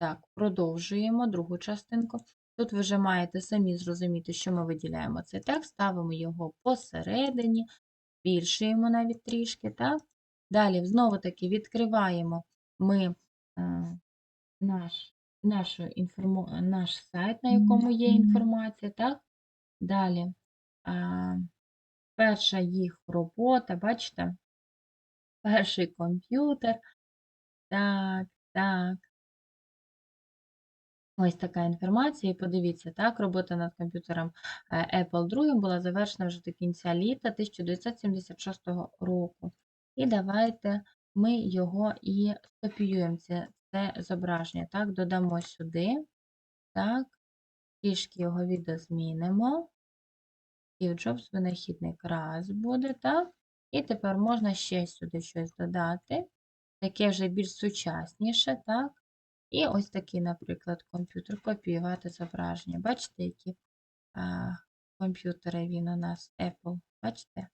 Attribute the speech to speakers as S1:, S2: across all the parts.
S1: Так, продовжуємо другу частинку. Тут ви вже маєте самі зрозуміти, що ми виділяємо цей текст, ставимо його посередині, збільшуємо навіть трішки, так? Далі, знову-таки, відкриваємо ми е, наш, нашу інформу... наш сайт, на якому є інформація, так? Далі, а, перша їх робота, бачите? Перший комп'ютер. Так, так. Ось така інформація. І подивіться, так, робота над комп'ютером е, Apple II була завершена вже до кінця літа 1976 року. І давайте ми його і скопіюємо, це, це зображення. Так, додамо сюди. Так, трішки його відозмінимо. Steve Jobs винахідник раз буде, так? І тепер можна ще сюди щось додати. Таке вже більш сучасніше, так? І ось такий, наприклад, комп'ютер, копіювати зображення. Бачите, які а, комп'ютери він у нас Apple. Бачите?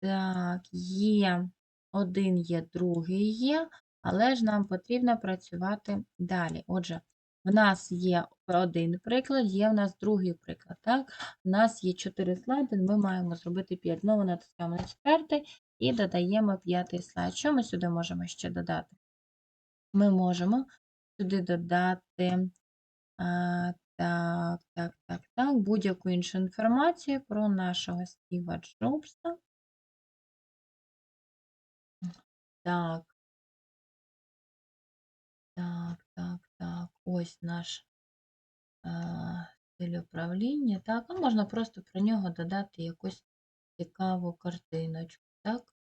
S1: Так, є один є, другий є, але ж нам потрібно працювати далі. Отже, в нас є один приклад, є в нас другий приклад. Так? У нас є 4 слайди, ми маємо зробити 5. Знову натискаємо на четвертий і додаємо п'ятий слайд. Що ми сюди можемо ще додати? Ми можемо сюди додати так, так, так, так, будь-яку іншу інформацію про нашого Стіва Джобса. Так. Так, так, так. Ось наш стиль управління. Так, а можна просто про нього додати якусь цікаву картиночку. Так.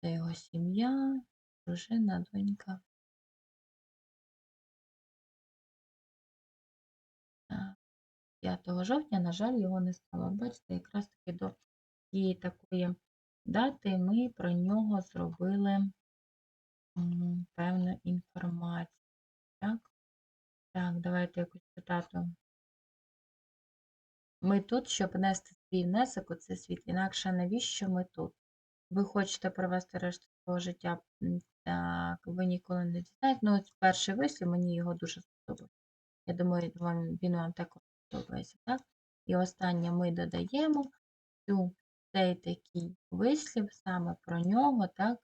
S1: Це його сім'я, дружина, донька. Так. 5 жовтня, на жаль, його не стало. Бачите, якраз таки до тієї такої дати ми про нього зробили певну інформацію. Так, так, давайте якусь цитату. Ми тут, щоб нести свій внесок у цей світ, інакше навіщо ми тут? Ви хочете провести решту свого життя, так, ви ніколи не дізнаєте. Ну, ось перший вислів, мені його дуже сподобався. Я думаю, вам, він вам також сподобається, так? І останнє ми додаємо цю, цей такий вислів саме про нього, так?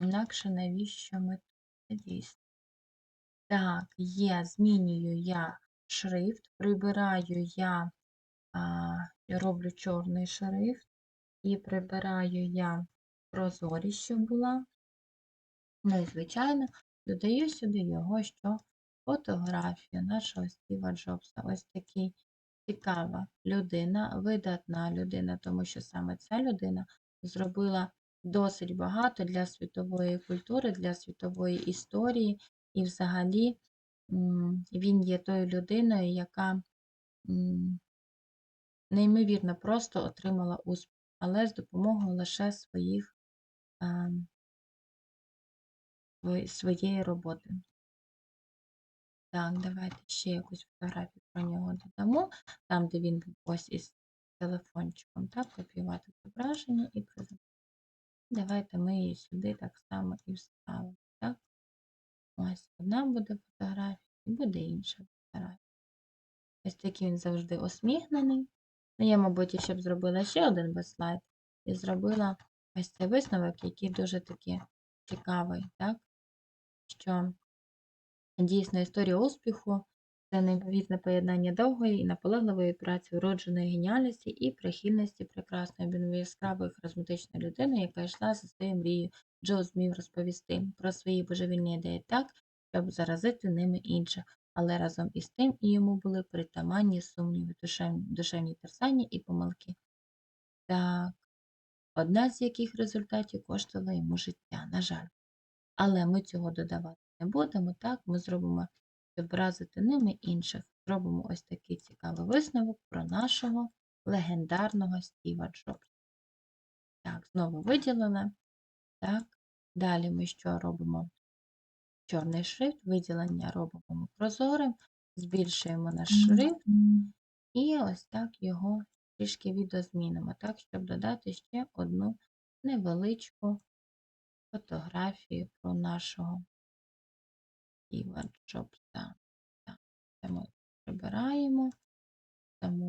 S1: Інакше навіщо ми тут? Дійсно. Так, є, змінюю я шрифт, прибираю я, а, роблю чорний шрифт і прибираю я прозорість, що була. Ну і, звичайно, додаю сюди його що фотографію нашого Стіва Джобса. Ось такий цікава людина, видатна людина, тому що саме ця людина зробила досить багато для світової культури, для світової історії, і взагалі він є тою людиною, яка неймовірно просто отримала успіх, але з допомогою лише своїх, а, своєї роботи. Так, давайте ще якусь фотографію про нього додамо, там, де він був ось із телефончиком, так, копіювати зображення і презентувати. Давайте ми її сюди так само і вставимо. Так? Ось одна буде фотографія і буде інша фотографія. Ось такий він завжди усміхнений. Ну, я, мабуть, ще б зробила ще один би слайд і зробила ось цей висновок, який дуже таки цікавий, так? Що дійсно історія успіху це неймовірне поєднання довгої і наполегливої праці, уродженої геніальності і прихильності прекрасної, яскравої харизматичної людини, яка йшла за своєю мрією. Джо змів розповісти про свої божевільні ідеї так, щоб заразити ними інших, але разом із тим і йому були притаманні сумніви, душевні, душевні терсання і помилки. Так, одна з яких результатів коштувала йому життя, на жаль. Але ми цього додавати не будемо, так, ми зробимо, щоб вразити ними інших. Зробимо ось такий цікавий висновок про нашого легендарного Стіва Джобса. Так, знову виділили. Так, далі ми що робимо? Чорний шрифт, виділення робимо прозорим, збільшуємо наш шрифт. І ось так його трішки відозмінимо, так, щоб додати ще одну невеличку фотографії про нашого. Так, це ми прибираємо,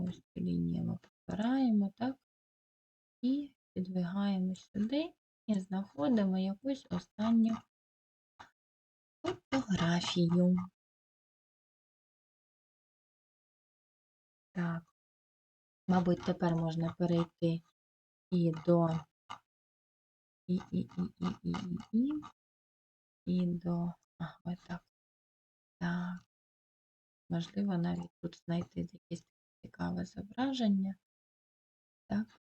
S1: ось цю лінію ми прибираємо, так, і підвигаємо сюди і знаходимо якусь останню фотографію. Так, мабуть, тепер можна перейти і до і, і, і, і, і, і, і, і до. А, ось так. Так. Можливо, навіть тут знайти якесь цікаве зображення. Так.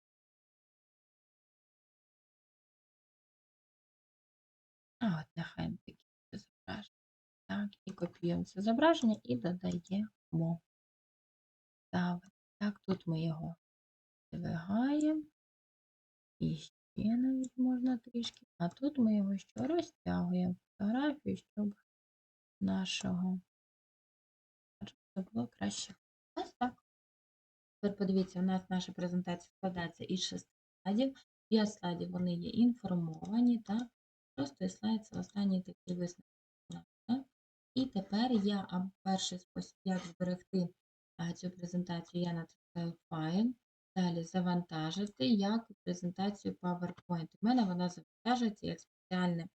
S1: А от нехай таке зображення. Так, і копіюємо це зображення і додаємо. Так, тут ми його здвигаємо. І ще навіть можна трішки. А тут ми його що розтягуємо фотографію, щоб нашого це було краще. Ось так. Тепер подивіться, у нас наша презентація складається із шести слайдів. П'ять слайдів вони є інформовані, так? Просто і слайд це останній такий висновок. І тепер я перший спосіб, як зберегти цю презентацію, я натискаю файл. Далі завантажити як презентацію PowerPoint. У мене вона завантажується як спеціальне,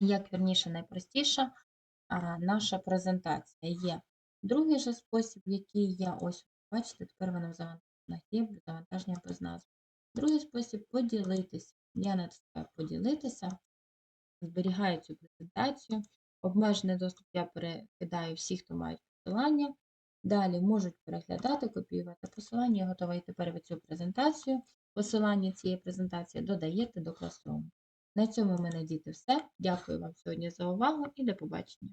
S1: як вірніше, найпростіша наша презентація є. Другий же спосіб, який я ось, бачите, тепер вона завантажена є завантаження без назви. Другий спосіб поділитися. Я натискаю поділитися, зберігаю цю презентацію. Обмежений доступ я перекидаю всіх, хто мають посилання. Далі можуть переглядати, копіювати посилання. Я готова йти тепер ви цю презентацію. Посилання цієї презентації додаєте до класу. На цьому в мене діти все. Дякую вам сьогодні за увагу і до побачення.